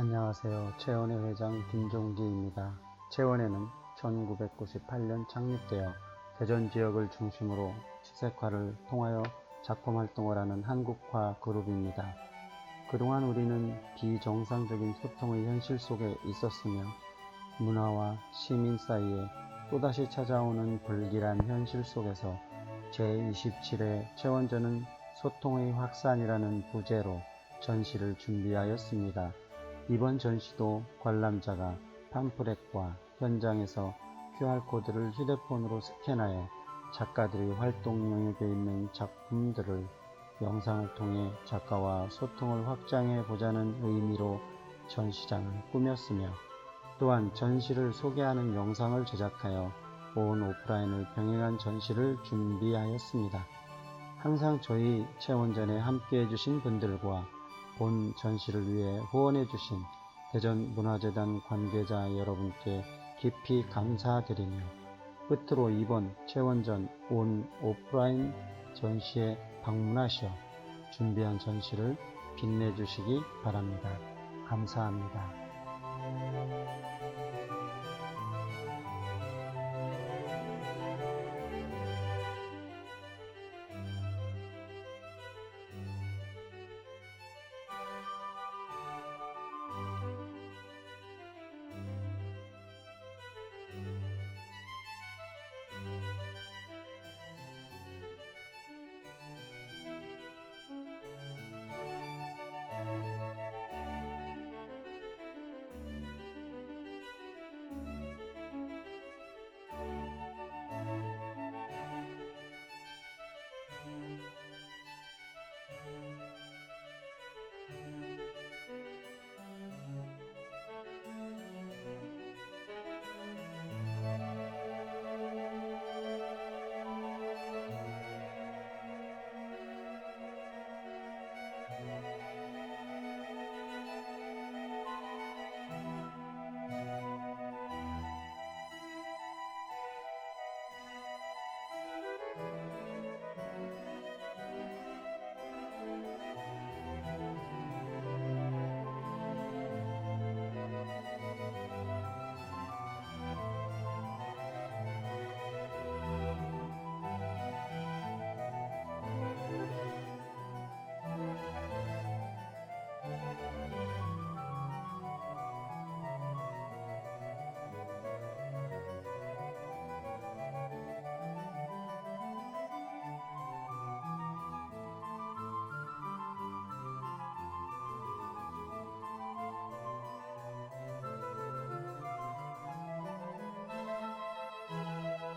안녕하세요. 채원회 회장 김종기입니다. 채원회는 1998년 창립되어 대전 지역을 중심으로 지색화를 통하여 작품 활동을 하는 한국화 그룹입니다. 그동안 우리는 비정상적인 소통의 현실 속에 있었으며 문화와 시민 사이에 또다시 찾아오는 불길한 현실 속에서 제27회 채원전은 소통의 확산이라는 부제로 전시를 준비하였습니다. 이번 전시도 관람자가 팜프렛과 현장에서 QR코드를 휴대폰으로 스캔하여 작가들의 활동 영역에 있는 작품들을 영상을 통해 작가와 소통을 확장해 보자는 의미로 전시장을 꾸몄으며 또한 전시를 소개하는 영상을 제작하여 온 오프라인을 병행한 전시를 준비하였습니다. 항상 저희 체원전에 함께 해주신 분들과 본 전시를 위해 후원해 주신 대전문화재단 관계자 여러분께 깊이 감사드리며 끝으로 이번 체원전 온 오프라인 전시에 방문하셔 준비한 전시를 빛내주시기 바랍니다. 감사합니다.